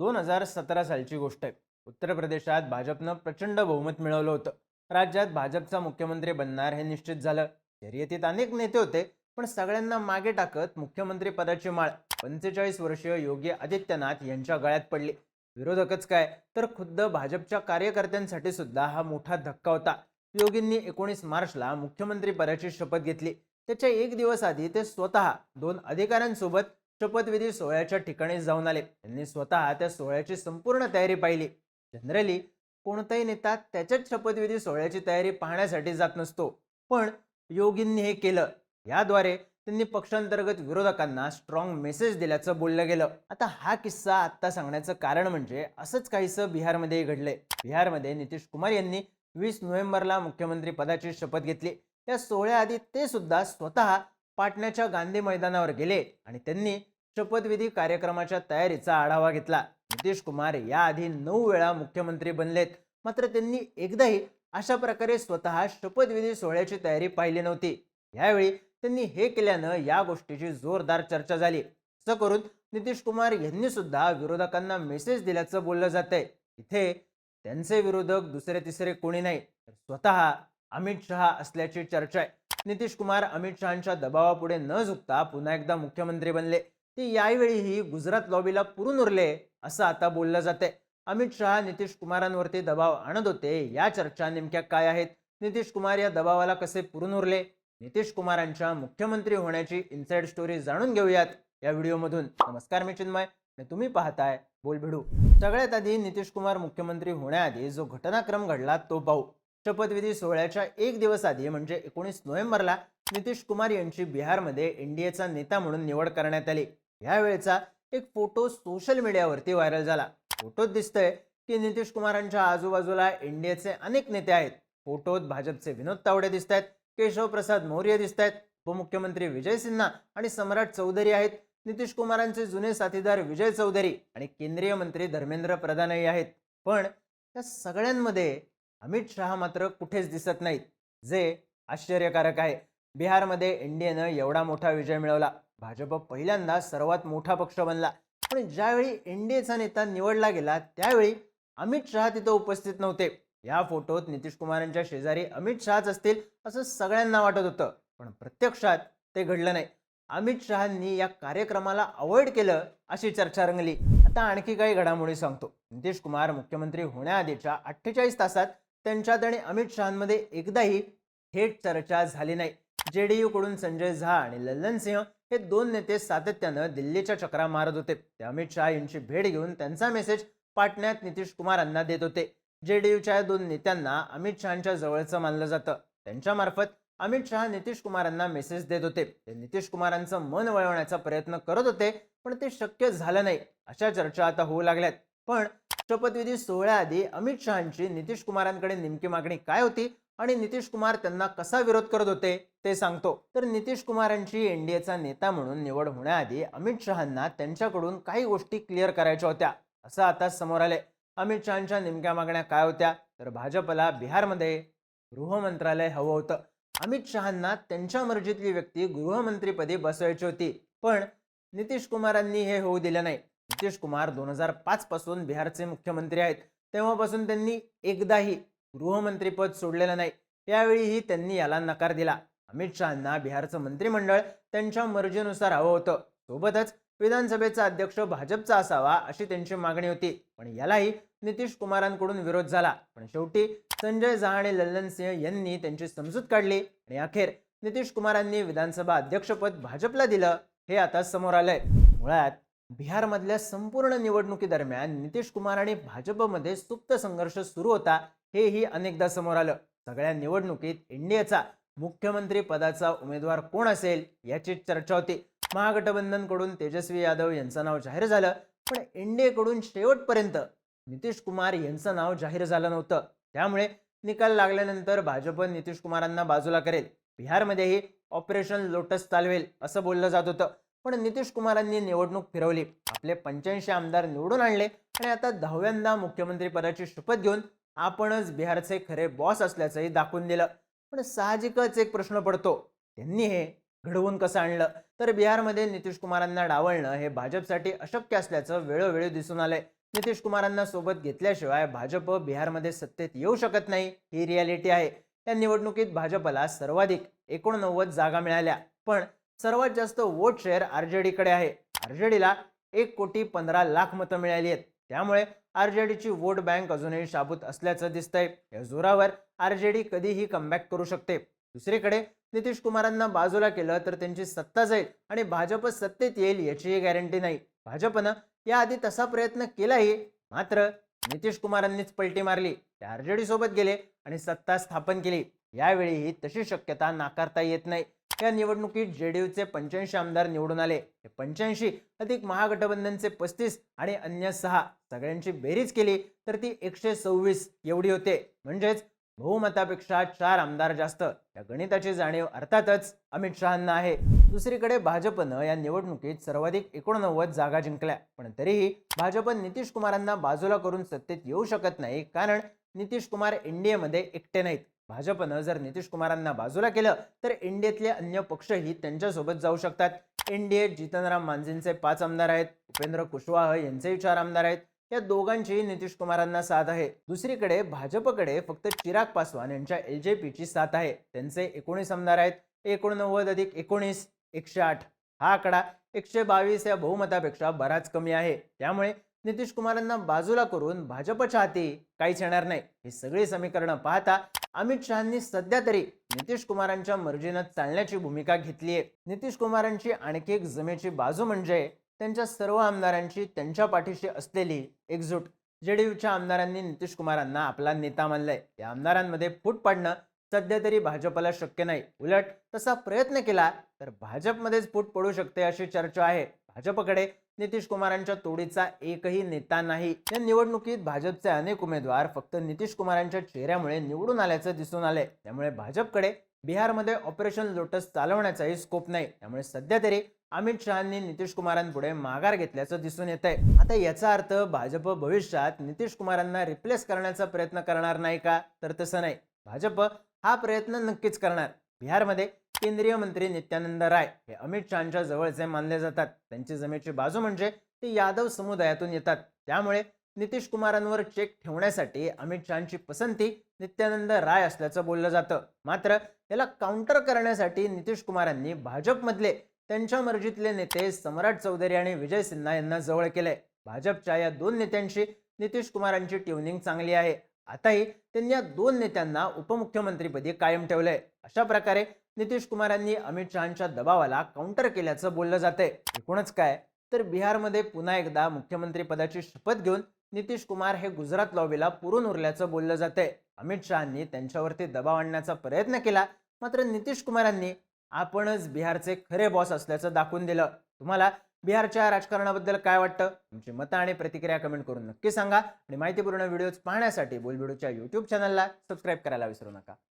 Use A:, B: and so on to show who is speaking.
A: दोन हजार सतरा सालची गोष्ट आहे. उत्तर प्रदेशात भाजपनं प्रचंड बहुमत मिळवलं होतं. राज्यात भाजपचा मुख्यमंत्री बनणार हे निश्चित झालं. शर्यतीत अनेक नेते होते पण सगळ्यांना मागे टाकत मुख्यमंत्री पदाची माळ. पंचेचाळीस वर्षीय योगी आदित्यनाथ यांच्या गळ्यात पडली. विरोधकच काय? तर खुद्द भाजपच्या कार्यकर्त्यांसाठी सुद्धा हा मोठा धक्का होता. योगींनी एकोणीस मार्चला मुख्यमंत्री पदाची शपथ घेतली. त्याच्या एक दिवस आधी ते स्वतः दोन अधिकाऱ्यांसोबत शपथविधी सोहळ्याच्या ठिकाणी जाऊन आले. त्यांनी स्वतः त्या सोहळ्याची संपूर्ण तयारी पाहिली. जनरली कोणताही नेता त्याच्याच शपथविधी सोहळ्याची तयारी पाहण्यासाठी जात नसतो. पण योगींनी हे केलं. याद्वारे त्यांनी पक्षांतर्गत विरोधकांना स्ट्रॉंग मेसेज दिल्याचं बोललं गेलं. आता हा किस्सा आत्ता सांगण्याचं कारण म्हणजे असंच काहीसं बिहारमध्ये घडलंय. बिहारमध्ये नितीश कुमार यांनी वीस नोव्हेंबरला मुख्यमंत्री पदाची शपथ घेतली. त्या सोहळ्याआधी ते सुद्धा स्वतः पाटण्याच्या गांधी मैदानावर गेले आणि त्यांनी शपथविधी कार्यक्रमाच्या तयारीचा आढावा घेतला. नितीश कुमार याआधी नऊ वेळा मुख्यमंत्री बनलेत. मात्र त्यांनी एकदाही अशा प्रकारे स्वतः शपथविधी सोहळ्याची तयारी पाहिली नव्हती. यावेळी त्यांनी हे केल्यानं या गोष्टीची जोरदार चर्चा झाली. असं करून नितीश कुमार यांनी सुद्धा विरोधकांना मेसेज दिल्याचं बोललं जातंय. इथे त्यांचे विरोधक दुसरे तिसरे कोणी नाही तर स्वतः अमित शहा असल्याची चर्चा आहे. नितीश कुमार अमित शहांच्या दबावापुढे न झुकता पुन्हा एकदा मुख्यमंत्री बनले. ते यावेळीही गुजरात लॉबीला पुरून उरले असं आता बोललं जातंय. अमित शहा नितीश कुमारांवरती दबाव आणत होते. या चर्चा नेमक्या काय आहेत? नितीश कुमार या दबावाला कसे पुरून उरले? नितीश कुमारांच्या मुख्यमंत्री होण्याची इन्साइड स्टोरी जाणून घेऊयात या व्हिडिओमधून. नमस्कार मी चिन्मय. तुम्ही पाहताय बोल भिडू सगळ्यात आधी नितीश कुमार मुख्यमंत्री होण्याआधी जो घटनाक्रम घडला तो पाहू. शपथविधी सोहळ्याच्या एक दिवस आधी म्हणजे एकोणीस नोव्हेंबरला नितीश कुमार यांची बिहारमध्ये एनडीएचा नेता म्हणून निवड करण्यात आली. यावेळेचा एक फोटो सोशल मीडियावरती व्हायरल झाला. फोटोत दिसतंय की नितीश कुमारांच्या आजूबाजूला एनडीएचे अनेक नेते आहेत. फोटोत भाजपचे विनोद तावडे दिसत आहेत केशव प्रसाद मौर्य दिसत आहेत उपमुख्यमंत्री विजय सिन्हा आणि सम्राट चौधरी आहेत. नितीश कुमारांचे जुने साथीदार विजय चौधरी आणि केंद्रीय मंत्री धर्मेंद्र प्रधानही आहेत. पण त्या सगळ्यांमध्ये अमित शहा मात्र कुठेच दिसत नाहीत जे आश्चर्यकारक आहे. बिहारमध्ये एनडीएनं एवढा मोठा विजय मिळवला. भाजप पहिल्यांदा सर्वात मोठा पक्ष बनला. पण ज्यावेळी एनडीएचा नेता निवडला गेला त्यावेळी अमित शहा तिथं उपस्थित नव्हते. या फोटोत नितीश कुमारांच्या शेजारी अमित शहाच असतील असं सगळ्यांना वाटत होतं. पण प्रत्यक्षात ते घडलं नाही. अमित शहांनी या कार्यक्रमाला अवॉइड केलं अशी चर्चा रंगली. आता आणखी काही घडामोडी सांगतो. नितीश कुमार मुख्यमंत्री होण्याआधीच्या अठ्ठेचाळीस तासात त्यांच्यात आणि अमित शहांमध्ये एकदाही थेट चर्चा झाली नाही. जेडीयू कडून संजय झा आणि लल्लन सिंह हे दोन नेते सातत्यानं दिल्लीच्या चक्रा मारत होते. ते अमित शहा यांची भेट घेऊन त्यांचा मेसेज पाटण्यात नितीश कुमारांना देत होते. जेडीयूच्या या दोन नेत्यांना अमित शहांच्या जवळचं मानलं जातं. त्यांच्यामार्फत अमित शहा नितीश कुमारांना मेसेज देत होते. ते नितीश कुमारांचं मन वळवण्याचा प्रयत्न करत होते पण ते शक्य झालं नाही. अशा चर्चा आता होऊ लागल्यात. पण शपथविधी सोहळ्याआधी अमित शहांची नितीश कुमारांकडे नेमकी मागणी काय होती? आणि नितीश कुमार त्यांना कसा विरोध करत होते ते सांगतो. तर नितीश कुमारांची एनडीएचा नेता म्हणून निवड होण्याआधी अमित शहांना त्यांच्याकडून काही गोष्टी क्लिअर करायच्या होत्या असं आता समोर आले अमित शहांच्या नेमक्या मागण्या काय होत्या? तर भाजपला बिहारमध्ये गृहमंत्रालय हवं होतं. अमित शहांना त्यांच्या मर्जीतली व्यक्ती गृहमंत्रीपदी बसवायची होती पण नितीश कुमारांनी हे होऊ दिलं नाही. नितीश कुमार दोन हजार पाच पासून बिहारचे मुख्यमंत्री आहेत. तेव्हापासून त्यांनी एकदाही गृहमंत्रीपद सोडलेलं नाही. त्यावेळीही त्यांनी याला नकार दिला. अमित शहांना बिहारचं मंत्रिमंडळ त्यांच्या मर्जीनुसार हवं होतं. सोबतच विधानसभेचा अध्यक्ष भाजपचा असावा अशी त्यांची मागणी होती. पण यालाही नितीश कुमारांकडून विरोध झाला. पण शेवटी संजय झा आणि लल्लन सिंह यांनी त्यांची समजूत काढली. आणि अखेर नितीश कुमारांनी विधानसभा अध्यक्षपद भाजपला दिलं हे आता समोर आलंय. मुळात बिहारमधल्या संपूर्ण निवडणुकीदरम्यान नितीश कुमार आणि भाजपमध्ये सुप्त संघर्ष सुरू होता. हेही अनेकदा समोर आलं. सगळ्या निवडणुकीत एनडीएचा मुख्यमंत्री पदाचा उमेदवार कोण असेल याची चर्चा होती. महागठबंधनकडून तेजस्वी यादव यांचं नाव जाहीर झालं. पण एनडीएकडून शेवटपर्यंत नितीश कुमार यांचं नाव जाहीर झालं नव्हतं. त्यामुळे निकाल लागल्यानंतर भाजप नितीश कुमारांना बाजूला करेल. बिहारमध्येही ऑपरेशन लोटस चालवेल असं बोललं जात होतं. पण नितीश कुमारांनी निवडणूक फिरवली. आपले पंच्याऐंशी आमदार निवडून आणले आणि आता दहाव्यांदा मुख्यमंत्री पदाची शपथ घेऊन आपणच बिहारचे खरे बॉस असल्याचंही दाखवून दिलं. पण साहजिकच एक प्रश्न पडतो. त्यांनी हे घडवून कसं आणलं? तर बिहारमध्ये नितीश कुमारांना डावलणं हे भाजपसाठी अशक्य असल्याचं वेळोवेळी दिसून आलंय. नितीश कुमारांना सोबत घेतल्याशिवाय भाजप बिहारमध्ये सत्तेत येऊ शकत नाही ही रियालिटी आहे. या निवडणुकीत भाजपला सर्वाधिक एकोणनव्वद जागा मिळाल्या. पण सर्वात जास्त वोट शेअर आरजेडीकडे आहे. आरजेडीला एक कोटी पंधरा लाख मतं मिळाली आहेत. त्यामुळे आर जे डीची वोट बँक अजूनही शाबूत असल्याचं दिसतंय. या जोरावर आर जे डी कधीही कमबॅक करू शकते. दुसरीकडे नितीश कुमारांना बाजूला केलं तर त्यांची सत्ता जाईल आणि भाजप सत्तेत येईल याचीही गॅरंटी नाही. भाजपनं याआधी तसा प्रयत्न केलाही मात्र नितीश कुमारांनीच पलटी मारली. ते डी सोबत गेले आणि सत्ता स्थापन केली. यावेळीही तशी शक्यता नाकारता येत नाही. या निवडणुकीत जेडीयूचे पंच्याऐंशी आमदार निवडून आले. हे पंच्याऐंशी अधिक महागठबंधनचे पस्तीस आणि अन्य सहा सगळ्यांची बेरीज केली तर ती एकशे सव्वीस एवढी होते. म्हणजेच बहुमतापेक्षा चार आमदार जास्त. या गणिताची जाणीव अर्थातच अमित शहांना आहे. दुसरीकडे भाजपनं या निवडणुकीत सर्वाधिक एकोणनव्वद जागा जिंकल्या. पण तरीही भाजप नितीश कुमारांना बाजूला करून सत्तेत येऊ शकत नाही कारण नितीश कुमार एनडीएमध्ये एकटे नाहीत. भाजपनं जर नितीश कुमारांना बाजूला केलं तर एनडीएतले अन्य पक्षही त्यांच्यासोबत जाऊ शकतात. एनडीए जितनराम मांझींचे पाच आमदार आहेत उपेंद्र कुशवाह यांचेही चार आमदार आहेत. या दोघांचीही नितीश कुमारांना साथ आहे. दुसरीकडे भाजपकडे फक्त चिराग पासवान यांच्या एल जे पीची साथ आहे. त्यांचे एकोणीस आमदार आहेत. एकोणनव्वद अधिक एकोणीस एकशे आठ. हा आकडा एकशे बावीस या बहुमतापेक्षा बराच कमी आहे. त्यामुळे नितीश कुमारांना बाजूला करून भाजपच्या हाती काहीच येणार नाही. ही सगळी समीकरणं पाहता अमित शहांनी सध्या तरी नितीश कुमारांच्या मर्जीनं चालण्याची भूमिका घेतली आहे. नितीश कुमारांची आणखी एक जमेची बाजू म्हणजे त्यांच्या सर्व आमदारांची त्यांच्या पाठीशी असलेली एकजूट. जेडीयूच्या आमदारांनी नितीश कुमारांना आपला नेता मानलाय. या आमदारांमध्ये फूट पाडणं सध्या तरी भाजपला शक्य नाही. उलट तसा प्रयत्न केला तर भाजपमध्येच फूट पडू शकते अशी चर्चा आहे. भाजपकडे नितीश कुमारांच्या तोडीचा एकही नेता नाही. या निवडणुकीत भाजपचे अनेक उमेदवार फक्त नितीश कुमारांच्या चेहऱ्यामुळे निवडून आल्याचं दिसून आले. त्यामुळे भाजपकडे बिहारमध्ये ऑपरेशन लोटस चालवण्याचाही स्कोप नाही. त्यामुळे सध्या तरी अमित शहांनी नितीश कुमारांपुढे माघार घेतल्याचं दिसून येत आहे आता याचा अर्थ भाजप भविष्यात नितीश कुमारांना रिप्लेस करण्याचा प्रयत्न करणार नाही का? तर तसं नाही. भाजप हा प्रयत्न नक्कीच करणार. बिहारमध्ये केंद्रीय मंत्री नित्यानंद राय हे अमित शहाच्या जवळचे मानले जातात त्यांची जमेची बाजू म्हणजे ते यादव समुदायातून येतात. त्यामुळे नितीश कुमारांवर चेक ठेवण्यासाठी अमित शहाची पसंती नित्यानंद राय असल्याचं बोललं जातं. मात्र याला काउंटर करण्यासाठी नितीश कुमारांनी भाजपमधले त्यांच्या मर्जीतले नेते सम्राट चौधरी आणि विजय सिन्हा यांना जवळ केले भाजपच्या या दोन नेत्यांशी नितीश कुमारांची ट्युनिंग चांगली आहे. आताही त्यांनी या दोन नेत्यांना उपमुख्यमंत्रीपदी कायम ठेवलंय. अशा प्रकारे नितीश कुमारांनी अमित शहाच्या दबावाला काउंटर केल्याचं बोललं जातंय. एकूणच काय? तर बिहारमध्ये पुन्हा एकदा मुख्यमंत्री पदाची शपथ घेऊन नितीश कुमार हे गुजरात लॉबीला पुरून उरल्याचं बोललं जातंय. अमित शहानी त्यांच्यावरती दबाव आणण्याचा प्रयत्न केला मात्र नितीश कुमारांनी आपणच बिहारचे खरे बॉस असल्याचं दाखवून दिलं. तुम्हाला बिहारच्या राजकारणाबद्दल काय वाटतं? तुमची मतं आणि प्रतिक्रिया कमेंट करून नक्की सांगा. आणि माहितीपूर्ण व्हिडिओज पाहण्यासाठी बोलबिडूच्या युट्यूब चॅनलला सबस्क्राईब करायला विसरू नका.